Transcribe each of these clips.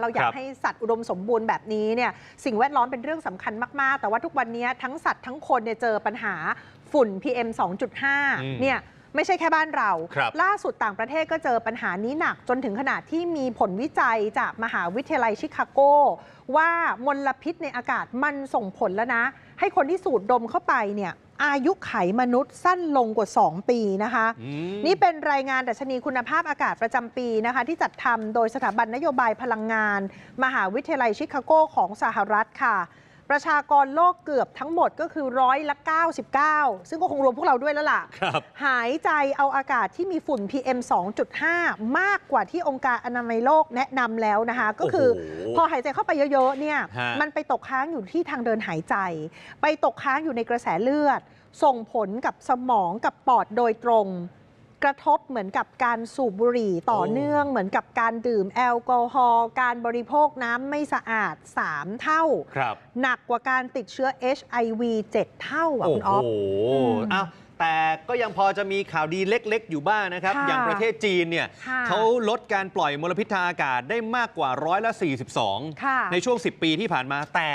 เราอยาคกรับให้สัตว์อุดมสมบูรณ์แบบนี้เนี่ยสิ่งแวดล้อมเป็นเรื่องสำคัญมาก ๆ แต่ว่าทุกวันนี้ทั้งสัตว์ทั้งคนเนี่ยเจอปัญหาฝุ่น PM อืม2.5 เนี่ยไม่ใช่แค่บ้านเราครับล่าสุดต่างประเทศก็เจอปัญหานี้หนักจนถึงขนาดที่มีผลวิจัยจากมหาวิทยาลัยชิคาโก ว่ามลพิษในอากาศมันส่งผลแล้วนะ ให้คนที่สูดดมเข้าไปเนี่ยอายุไขมนุษย์สั้นลงกว่า 2 ปีนะคะอืมนี่เป็นรายงานดัชนีคุณภาพอากาศประจำปีนะคะ ที่จัดทำโดยสถาบันนโยบายพลังงาน มหาวิทยาลัยชิคาโกของสหรัฐค่ะ ประชากรโลกเกือบทั้งหมดก็คือร้อยละ 99 ซึ่งก็คงรวมพวกเราด้วยแล้วล่ะ ครับหายใจเอาอากาศที่มีฝุ่น PM 2.5 มากกว่าที่องค์การอนามัยโลกแนะนำแล้วนะคะ ก็คือโอ้โหพอหายใจเข้าไปเยอะๆเนี่ยฮะ มันไปตกค้างอยู่ที่ทางเดินหายใจ ไปตกค้างอยู่ในกระแสเลือด ส่งผลกับสมองกับปอดโดยตรง กระทบเหมือนกับการสูบบุหรี่ต่อเนื่องเหมือนกับการดื่มแอลกอฮอล์การบริโภคน้ำไม่สะอาด 3 เท่าครับหนักกว่าการติดเชื้อ HIV 7 เท่าอะโอ้คุณโหออฟมอ้าวแต่ก็ยังพอจะมีข่าวดีเล็กๆ อยู่บ้างนะครับค่ะอย่างประเทศจีนเนี่ยค่ะเขาลดการปล่อยมลพิษทางอากาศได้มากกว่าร้อยละ 42ค่ะในช่วง 10 ปีที่ผ่านมาแต่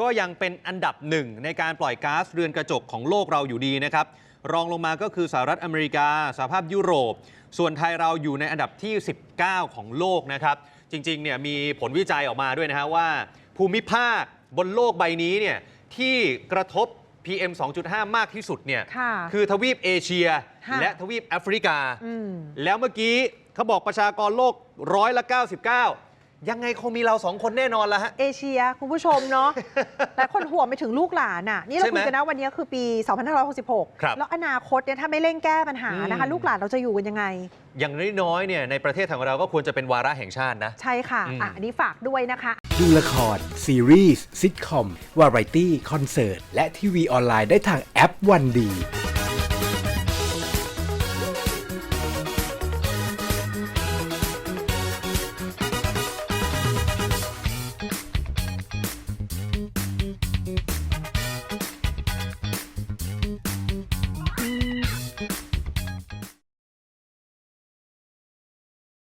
ก็ยังเป็นอันดับหนึ่งในการปล่อยก๊าซเรือนกระจกของโลกเราอยู่ดีนะครับ รองลงมาก็คือสหรัฐอเมริกาสหภาพยุโรป ส่วนไทยเราอยู่ในอันดับที่ 19 ของโลกนะครับ จริงๆเนี่ยมีผลวิจัยออกมาด้วยนะฮะว่า ภูมิภาคบนโลกใบนี้เนี่ยที่กระทบ PM 2.5 มากที่สุดเนี่ยค่ะคือทวีปเอเชียค่ะและทวีปแอฟริกาอืมแล้วเมื่อกี้เขาบอกประชากรโลกร้อยละ 99 ยังไงคงมีเราสองคนแน่นอนละฮะ เอเชียคุณผู้ชมเนาะแต่คนห่วงไปถึงลูกหลานอะ นี่เราใช่ไหมคุยกันนะวันนี้คือปี ครับ2566 แล้วอนาคตเนี่ยถ้าไม่เร่งแก้ปัญหานะคะ อืม ลูกหลานเราจะอยู่กันยังไง อย่างน้อยๆเนี่ยในประเทศของเราก็ควรจะเป็นวาระแห่งชาตินะ ใช่ค่ะอืมอะ อันนี้ฝากด้วยนะคะ ดูละคร ซีรีส์ซิทคอม วาไรตี้ คอนเสิร์ต และทีวีออนไลน์ได้ทางแอปวันดี